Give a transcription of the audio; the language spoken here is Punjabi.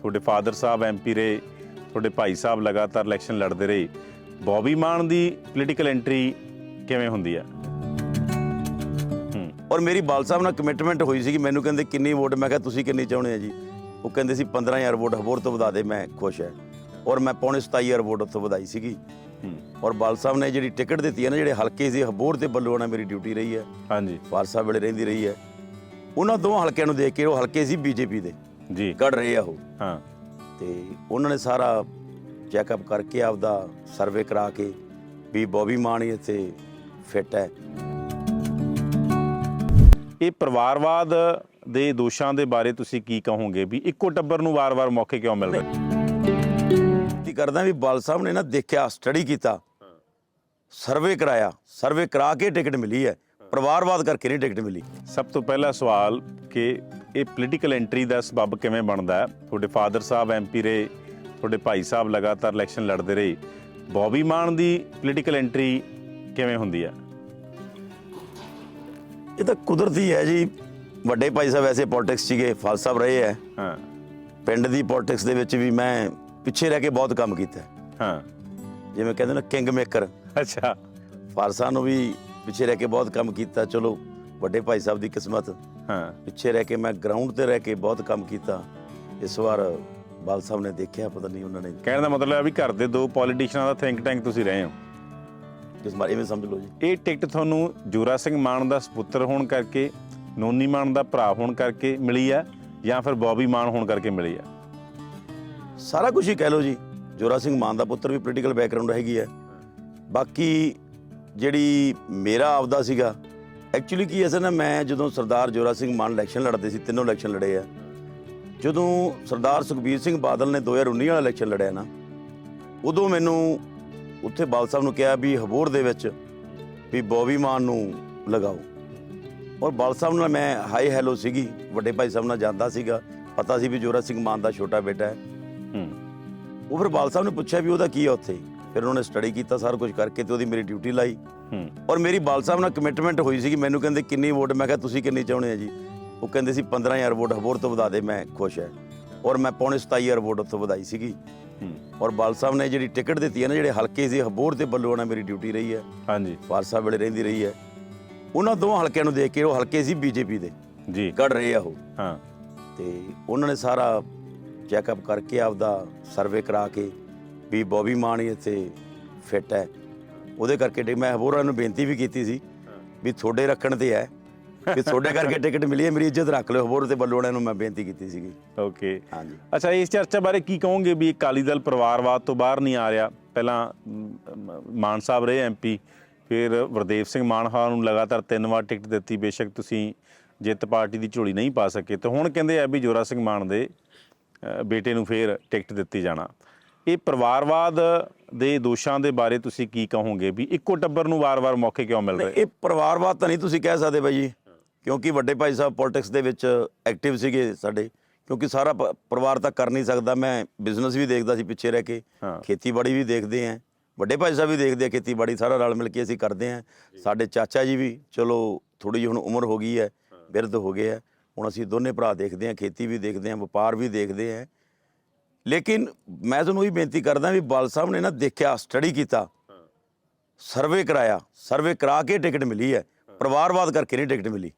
ਤੁਹਾਡੇ ਫਾਦਰ ਸਾਹਿਬ ਐਮਪੀ ਰਹੇ ਤੁਹਾਡੇ ਭਾਈ ਸਾਹਿਬ ਲਗਾਤਾਰ ਇਲੈਕਸ਼ਨ ਲੜਦੇ ਰਹੇ। ਬੌਬੀ ਮਾਨ ਦੀ ਪੋਲੀਟੀਕਲ ਐਂਟਰੀ ਕਿਵੇਂ ਹੁੰਦੀ ਆ? ਹੂੰ। ਔਰ ਮੇਰੀ ਬਾਲ ਸਾਹਿਬ ਨਾਲ ਕਮਿਟਮੈਂਟ ਹੋਈ ਸੀ ਕਿ ਮੈਨੂੰ ਕਹਿੰਦੇ ਕਿੰਨੀ ਵੋਟ ਮੈਂ ਕਿਹਾ ਤੁਸੀਂ ਕਿੰਨੀ ਚਾਹੁੰਦੇ ਆ ਜੀ? ਉਹ ਕਹਿੰਦੇ ਸੀ 15000 ਵੋਟ ਹੋਰ ਤੋਂ ਵਧਾ ਦੇ ਮੈਂ ਖੁਸ਼ ਹੈ। ਔਰ ਮੈਂ ਪੌਣੇ 27000 ਵੋਟ ਉੱਥੋਂ ਵਧਾਈ ਸੀਗੀ। ਔਰ ਬਾਲ ਸਾਹਿਬ ਨੇ ਜਿਹੜੀ ਟਿਕਟ ਦਿੱਤੀ ਹੈ ਨਾ ਜਿਹੜੇ ਹਲਕੇ ਸੀ ਹਬੋਰ ਤੇ ਬੱਲੂਆਣਾ ਮੇਰੀ ਡਿਊਟੀ ਰਹੀ ਹੈ। ਹਾਂਜੀ। ਫਾਰਸਾ ਵੇਲੇ ਰਹਿੰਦੀ ਰਹੀ ਹੈ। ਉਹਨਾਂ ਦੋਵਾਂ ਹਲਕਿਆਂ ਨੂੰ ਦੇਖ ਕੇ ਉਹ ਹਲਕੇ ਸੀ ਬੀਜੇਪੀ ਦੇ। ਜੀ। ਕੱਢ ਰਹੇ ਆ ਉਹ। ਹਾਂ। ਤੇ ਉਹਨਾਂ ਨੇ ਸਾਰਾ ਚੈੱਕਅਪ ਕਰਕੇ ਆਪਦਾ ਸਰਵੇ ਕਰਾ ਕੇ ਵੀ ਬੋਬੀ ਮਾਨ ਇੱਥੇ ਫਿੱਟ ਹੈ। ਇਹ ਪਰਿਵਾਰਵਾਦ ਦੇ ਦੋਸ਼ਾਂ ਦੇ ਬਾਰੇ ਤੁਸੀਂ ਕੀ ਕਹੋਗੇ ਵੀ ਇੱਕੋ ਟੱਬਰ ਨੂੰ ਵਾਰ-ਵਾਰ ਮੌਕੇ ਕਿਉਂ ਮਿਲ ਰਹੇ? ਕੀ ਕਰਦਾ ਵੀ ਬਾਲ ਸਾਹਿਬ ਨੇ ਨਾ ਦੇਖਿਆ ਸਟੱਡੀ ਕੀਤਾ। ਸਰਵੇ ਕਰਾਇਆ ਸਰਵੇ ਕਰਾ ਕੇ ਟਿਕਟ ਮਿਲੀ ਹੈ। ਪਰਿਵਾਰਵਾਦ ਕਰਕੇ ਨਹੀਂ ਟਿਕਟ ਮਿਲੀ। ਸਭ ਤੋਂ ਪਹਿਲਾ ਸਵਾਲ ਕਿ ਇਹ ਪੋਲੀਟੀਕਲ ਐਂਟਰੀ ਦਾ ਸਬਬ ਕਿਵੇਂ ਬਣਦਾ ਹੈ? ਤੁਹਾਡੇ ਫਾਦਰ ਸਾਹਿਬ ਐਮਪੀ ਰਹੇ ਤੁਹਾਡੇ ਭਾਈ ਸਾਹਿਬ ਲਗਾਤਾਰ ਇਲੈਕਸ਼ਨ ਲੜਦੇ ਰਹੇ। ਬੌਬੀ ਮਾਨ ਦੀ ਪੋਲੀਟੀਕਲ ਐਂਟਰੀ ਕਿਵੇਂ ਹੁੰਦੀ ਹੈ? ਇਹ ਤਾਂ ਕੁਦਰਤੀ ਹੈ ਜੀ। ਵੱਡੇ ਭਾਈ ਸਾਹਿਬ ਐਸੇ ਪੋਲਿਟਿਕਸ ਸੀਗੇ ਫਾਲ ਸਾਹਿਬ ਰਹੇ ਹੈ। ਹਾਂ। ਪਿੰਡ ਦੀ ਪੋਲਿਟਿਕਸ ਦੇ ਵਿੱਚ ਵੀ ਮੈਂ ਪਿੱਛੇ ਰਹਿ ਕੇ ਬਹੁਤ ਕੰਮ ਕੀਤਾ ਹੈ। ਹਾਂ। ਜਿਵੇਂ ਕਹਿੰਦੇ ਨਾ ਕਿੰਗ ਮੇਕਰ ਅੱਛਾ। ਫਾਰਸਾਂ ਨੂੰ ਵੀ ਪਿੱਛੇ ਰਹਿ ਕੇ ਬਹੁਤ ਕੰਮ ਕੀਤਾ ਚਲੋ ਵੱਡੇ ਭਾਈ ਸਾਹਿਬ ਦੀ ਕਿਸਮਤ। ਹਾਂ। ਪਿੱਛੇ ਰਹਿ ਕੇ ਮੈਂ ਗਰਾਊਂਡ ਤੇ ਰਹਿ ਕੇ ਬਹੁਤ ਕੰਮ ਕੀਤਾ। ਇਸ ਵਾਰ ਬਾਲ ਸਾਹਿਬ ਨੇ ਦੇਖਿਆ ਪਤਾ ਨਹੀਂ ਉਹਨਾਂ ਨੇ ਕਹਿਣ ਦਾ ਮਤਲਬ ਹੈ ਵੀ ਘਰ ਦੇ ਦੋ ਪੋਲੀਟੀਸ਼ੀਅਨਾਂ ਦਾ ਥਿੰਕ ਟੈਂਕ ਤੁਸੀਂ ਰਹੇ ਹੋ। ਜਿਸ ਮਾਰੇ ਐਵੇਂ ਸਮਝ ਲਓ ਜੀ। ਇਹ ਟਿਕਟ ਤੁਹਾਨੂੰ ਜੋਰਾ ਸਿੰਘ ਮਾਨ ਦਾ ਸੁਪੁੱਤਰ ਹੋਣ ਕਰਕੇ ਨੋਨੀ ਮਾਨ ਦਾ ਭਰਾ ਹੋਣ ਕਰਕੇ ਮਿਲੀ ਹੈ ਜਾਂ ਫਿਰ ਬੌਬੀ ਮਾਨ ਹੋਣ ਕਰਕੇ ਮਿਲੀ ਹੈ ਸਾਰਾ ਕੁਝ ਹੀ ਕਹਿ ਲਓ ਜੀ। ਜੋਰਾ ਸਿੰਘ ਮਾਨ ਦਾ ਪੁੱਤਰ ਵੀ ਪੋਲੀਟੀਕਲ ਬੈਕਗ੍ਰਾਉਂਡ ਹੈਗੀ ਹੈ। ਬਾਕੀ ਜਿਹੜੀ ਮੇਰਾ ਆਪਦਾ ਸੀਗਾ ਐਕਚੁਅਲੀ ਕੀ ਐਸਾ ਨਾ ਮੈਂ ਜਦੋਂ ਸਰਦਾਰ ਜੋਰਾ ਸਿੰਘ ਮਾਨ ਇਲੈਕਸ਼ਨ ਲੜਦੇ ਸੀ ਤਿੰਨੋਂ ਇਲੈਕਸ਼ਨ ਲੜੇ ਆ। ਜਦੋਂ ਸਰਦਾਰ ਸੁਖਬੀਰ ਸਿੰਘ ਬਾਦਲ ਨੇ 2019 ਵਾਲਾ ਇਲੈਕਸ਼ਨ ਲੜਿਆ ਨਾ ਉਦੋਂ ਮੈਨੂੰ ਉੱਥੇ ਬਾਲ ਸਾਹਿਬ ਨੂੰ ਕਿਹਾ ਵੀ ਹਬੋਰ ਦੇ ਵਿੱਚ ਵੀ ਬੌਬੀ ਮਾਨ ਨੂੰ ਲਗਾਓ। ਔਰ ਬਾਲ ਸਾਹਿਬ ਨਾਲ ਮੈਂ ਹਾਈ ਹੈਲੋ ਸੀਗੀ ਵੱਡੇ ਭਾਈ ਸਾਹਿਬ ਨਾਲ ਜਾਂਦਾ ਸੀਗਾ ਪਤਾ ਸੀ ਵੀ ਜੋਰਾ ਸਿੰਘ ਮਾਨ ਦਾ ਛੋਟਾ ਬੇਟਾ ਹੈ। ਹੂੰ। ਉਹ ਫਿਰ ਬਾਲ ਸਾਹਿਬ ਨੇ ਪੁੱਛਿਆ ਵੀ ਉਹਦਾ ਕੀ ਹੈ ਉੱਥੇ? ਫਿਰ ਉਹਨਾਂ ਨੇ ਸਟੱਡੀ ਕੀਤਾ ਸਾਰਾ ਕੁਝ ਕਰਕੇ ਤੇ ਉਹਦੀ ਮੇਰੀ ਡਿਊਟੀ ਲਾਈ। ਹੂੰ। ਔਰ ਮੇਰੀ ਬਾਲ ਸਾਹਿਬ ਨਾਲ ਕਮਿਟਮੈਂਟ ਹੋਈ ਸੀ ਕਿ ਮੈਨੂੰ ਕਹਿੰਦੇ ਕਿੰਨੀ ਵੋਟ ਮੈਂ ਕਿਹਾ ਤੁਸੀਂ ਕਿੰਨੀ ਚਾਹੁੰਦੇ ਆ ਜੀ? ਉਹ ਕਹਿੰਦੇ ਸੀ 15000 ਵੋਟ ਹੋਰ ਤੋਂ ਵਧਾ ਦੇ ਮੈਂ ਖੁਸ਼ ਹੈ। ਔਰ ਮੈਂ ਪੌਣੇ 27000 ਵੋਟ ਉੱਥੋਂ ਵਧਾਈ ਸੀਗੀ। ਹੂੰ। ਔਰ ਬਾਲ ਸਾਹਿਬ ਨੇ ਜਿਹੜੀ ਟਿਕਟ ਦਿੱਤੀ ਹੈ ਨਾ ਜਿਹੜੇ ਹਲਕੇ ਸੀ ਹਬੋਰ ਤੇ ਬੱਲੂਆਣਾ ਮੇਰੀ ਡਿਊਟੀ ਰਹੀ ਹੈ। ਹਾਂਜੀ। ਫਾਰਸਾ ਵੇਲੇ ਰਹਿੰਦੀ ਰਹੀ ਹੈ। ਉਹਨਾਂ ਦੋਵਾਂ ਹਲਕਿਆਂ ਨੂੰ ਦੇਖ ਕੇ ਉਹ ਹਲਕੇ ਸੀ ਬੀਜੇਪੀ ਦੇ। ਜੀ। ਕੱਢ ਰਹੇ ਆ ਉਹ। ਹਾਂ। ਤੇ ਉਹਨਾਂ ਨੇ ਸਾਰਾ ਚੈੱਕਅਪ ਕਰਕੇ ਆਪਦਾ ਸਰਵੇ ਕਰਾ ਕੇ ਵੀ ਬੋਬੀ ਮਾਨ ਹੀ ਇੱਥੇ ਫਿੱਟ ਹੈ। ਉਹਦੇ ਕਰਕੇ ਟਿਕ- ਮੈਂ ਹੋਰਾਂ ਨੂੰ ਬੇਨਤੀ ਵੀ ਕੀਤੀ ਸੀ ਵੀ ਤੁਹਾਡੇ ਰੱਖਣ ਤੇ ਹੈ ਵੀ ਤੁਹਾਡੇ ਕਰਕੇ ਟਿਕਟ ਮਿਲੀ ਹੈ ਮੇਰੀ ਇੱਜ਼ਤ ਰੱਖ ਲਿਓ। ਹੋਰ ਤੇ ਬੱਲੋੜਿਆਂ ਨੂੰ ਮੈਂ ਬੇਨਤੀ ਕੀਤੀ ਸੀਗੀ। ਓਕੇ ਹਾਂਜੀ। ਅੱਛਾ ਇਸ ਚਰਚਾ ਬਾਰੇ ਕੀ ਕਹੋਗੇ ਵੀ ਅਕਾਲੀ ਦਲ ਪਰਿਵਾਰਵਾਦ ਤੋਂ ਬਾਹਰ ਨਹੀਂ ਆ ਰਿਹਾ? ਪਹਿਲਾਂ ਮ, ਮ, ਮਾਨ ਸਾਹਿਬ ਰਹੇ ਐਮਪੀ ਫਿਰ ਵਰਦੇਵ ਸਿੰਘ ਮਾਨਹਾ ਨੂੰ ਲਗਾਤਾਰ ਤਿੰਨ ਵਾਰ ਟਿਕਟ ਦਿੱਤੀ। ਬੇਸ਼ੱਕ ਤੁਸੀਂ ਜਿੱਤ ਪਾਰਟੀ ਦੀ ਝੋਲੀ ਨਹੀਂ ਪਾ ਸਕੇ। ਤੇ ਹੁਣ ਕਹਿੰਦੇ ਆ ਵੀ ਜੋਰਾ ਸਿੰਘ ਮਾਨ ਦੇ ਅ, ਬੇਟੇ ਨੂੰ ਫੇਰ ਟਿਕਟ ਦਿੱਤੀ ਜਾਣਾ। ਇਹ ਪਰਿਵਾਰਵਾਦ ਦੇ ਦੋਸ਼ਾਂ ਦੇ ਬਾਰੇ ਤੁਸੀਂ ਕੀ ਕਹੋਗੇ? ਵੀ ਇੱਕੋ ਟੱਬਰ ਨੂੰ ਵਾਰ-ਵਾਰ ਮੌਕੇ ਕਿਉਂ ਮਿਲ ਰਹੇ? ਇਹ ਪਰਿਵਾਰਵਾਦ ਤਾਂ ਨਹੀਂ ਤੁਸੀਂ ਕਹਿ ਸਕਦੇ ਬਾਈ ਜੀ ਕਿਉਂਕਿ ਵੱਡੇ ਭਾਈ ਸਾਹਿਬ ਪੋਲਿਟਿਕਸ ਦੇ ਵਿੱਚ ਐਕਟਿਵ ਸੀਗੇ ਸਾਡੇ ਕਿਉਂਕਿ ਸਾਰਾ ਪਰਿਵਾਰ ਤਾਂ ਕਰ ਨਹੀਂ ਸਕਦਾ। ਮੈਂ ਬਿਜ਼ਨਸ ਵੀ ਦੇਖਦਾ ਸੀ ਪਿੱਛੇ ਰਹਿ ਕੇ। ਖੇਤੀਬਾੜੀ ਵੀ ਦੇਖਦੇ ਆਂ ਵੱਡੇ ਭਾਈ ਸਾਹਿਬ ਵੀ ਦੇਖਦੇ ਆ ਖੇਤੀਬਾੜੀ ਸਾਰਾ ਰਲ ਮਿਲ ਕੇ ਅਸੀਂ ਕਰਦੇ ਆਂ ਸਾਡੇ ਚਾਚਾ ਜੀ ਵੀ ਚਲੋ ਥੋੜੀ ਜਿਹੀ ਹੁਣ ਉਮਰ ਹੋ ਗਈ ਹੈ ਬਿਰਧ ਹੋ ਗਏ ਆ। ਹੁਣ ਅਸੀਂ ਦੋਨੇ ਭਰਾ ਦੇਖਦੇ ਆਂ ਖੇਤੀ ਵੀ ਦੇਖਦੇ ਆਂ ਵਪਾਰ ਵੀ ਦੇਖਦੇ ਆਂ ਲੇਕਿਨ ਮੈਂ ਤੁਹਾਨੂੰ ਇਹ ਬੇਨਤੀ ਕਰਦਾ ਵੀ ਬਾਲ ਸਾਹਿਬ ਨੇ ਨਾ ਦੇਖਿਆ ਸਟੱਡੀ ਕੀਤਾ। ਸਰਵੇ ਕਰਾਇਆ। ਸਰਵੇ ਕਰਾ ਕੇ ਟਿਕਟ ਮਿਲੀ ਹੈ। ਪਰਿਵਾਰਵਾਦ ਕਰਕੇ ਨਹੀਂ ਟਿਕਟ ਮਿਲੀ।